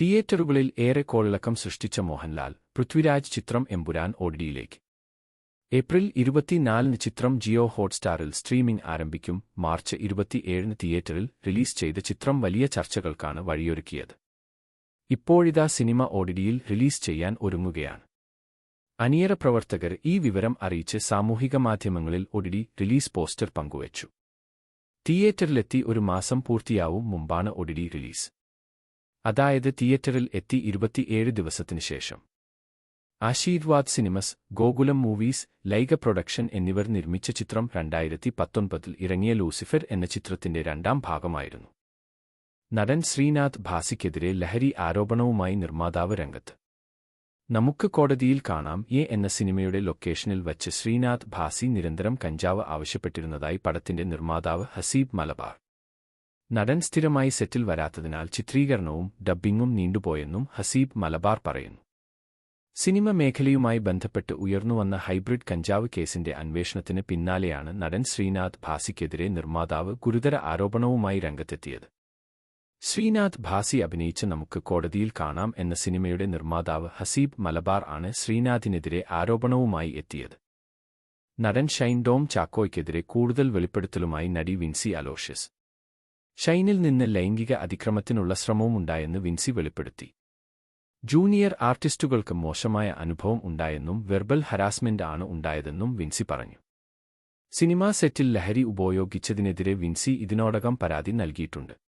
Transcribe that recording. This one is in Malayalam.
തിയേറ്ററുകളിൽ ഏറെ കോളിളക്കം സൃഷ്ടിച്ച മോഹൻലാൽ പൃഥ്വിരാജ് ചിത്രം എമ്പുരാൻ ഒഡിയിലേക്ക് ഏപ്രിൽ ഇരുപത്തിനാലിന് ചിത്രം ജിയോ ഹോട്ട്സ്റ്റാറിൽ സ്ട്രീമിംഗ് ആരംഭിക്കും. മാർച്ച് ഇരുപത്തിയേഴിന് തിയേറ്ററിൽ റിലീസ് ചെയ്ത ചിത്രം വലിയ ചർച്ചകൾക്കാണ് വഴിയൊരുക്കിയത്. ഇപ്പോഴിതാ സിനിമ ഒഡിഡിയിൽ റിലീസ് ചെയ്യാൻ ഒരുങ്ങുകയാണ്. അനിയറ പ്രവർത്തകർ ഈ വിവരം അറിയിച്ച് സാമൂഹിക മാധ്യമങ്ങളിൽ ഒഡിഡി റിലീസ് പോസ്റ്റർ പങ്കുവച്ചു. തിയേറ്ററിലെത്തി ഒരു മാസം പൂർത്തിയാവും മുമ്പാണ് ഒഡിഡി റിലീസ്. അതായത് തിയേറ്ററിൽ എത്തി ഇരുപത്തിയേഴ് ദിവസത്തിനു ശേഷം. Aashirvad cinemas Gokulam movies Lyca production എന്നിവർ നിർമ്മിച്ച ചിത്രം രണ്ടായിരത്തി പത്തൊൻപതിൽ ഇറങ്ങിയ ലൂസിഫർ എന്ന ചിത്രത്തിന്റെ രണ്ടാം ഭാഗമായിരുന്നു. നടൻ ശ്രീനാഥ് ഭാസിക്കെതിരെ ലഹരി ആരോപണവുമായി നിർമ്മാതാവ് രംഗത്ത്. നമുക്ക് കോടതിയിൽ കാണാം എ എന്ന സിനിമയുടെ ലൊക്കേഷനിൽ വച്ച് ശ്രീനാഥ് ഭാസി നിരന്തരം കഞ്ചാവ് ആവശ്യപ്പെട്ടിരുന്നതായി പടത്തിന്റെ നിർമ്മാതാവ് ഹസീബ് മലബാർ. നടൻ സ്ഥിരമായി സെറ്റിൽ വരാത്തതിനാൽ ചിത്രീകരണവും ഡബ്ബിംഗും നീണ്ടുപോയെന്നും ഹസീബ് മലബാർ പറയുന്നു. സിനിമ മേഖലയുമായി ബന്ധപ്പെട്ട് ഉയർന്നുവന്ന ഹൈബ്രിഡ് കഞ്ചാവ് കേസിന്റെ അന്വേഷണത്തിന് പിന്നാലെയാണ് നടൻ ശ്രീനാഥ് ഭാസിക്കെതിരെ നിർമ്മാതാവ് ഗുരുതര ആരോപണവുമായി രംഗത്തെത്തിയത്. ശ്രീനാഥ് ഭാസി അഭിനയിച്ച നമുക്ക് കോടതിയിൽ കാണാം എന്ന സിനിമയുടെ നിർമ്മാതാവ് ഹസീബ് മലബാർ ആണ് ശ്രീനാഥിനെതിരെ ആരോപണവുമായി എത്തിയത്. നടൻ ഷൈൻഡോം ചാക്കോയ്ക്കെതിരെ കൂടുതൽ വെളിപ്പെടുത്തലുമായി നടി വിൻസി അലോഷ്യസ്. ഷൈനിൽ നിന്ന് ലൈംഗിക അതിക്രമത്തിനുള്ള ശ്രമവുമുണ്ടായെന്ന് വിൻസി വെളിപ്പെടുത്തി. ജൂനിയർ ആർട്ടിസ്റ്റുകൾക്ക് മോശമായ അനുഭവം ഉണ്ടായെന്നും വെർബൽ ഹരാസ്മെന്റ് ആണ് ഉണ്ടായതെന്നും വിൻസി പറഞ്ഞു. സിനിമാ സെറ്റിൽ ലഹരി ഉപയോഗിച്ചതിനെതിരെ വിൻസി ഇതിനോടകം പരാതി നൽകിയിട്ടുണ്ട്.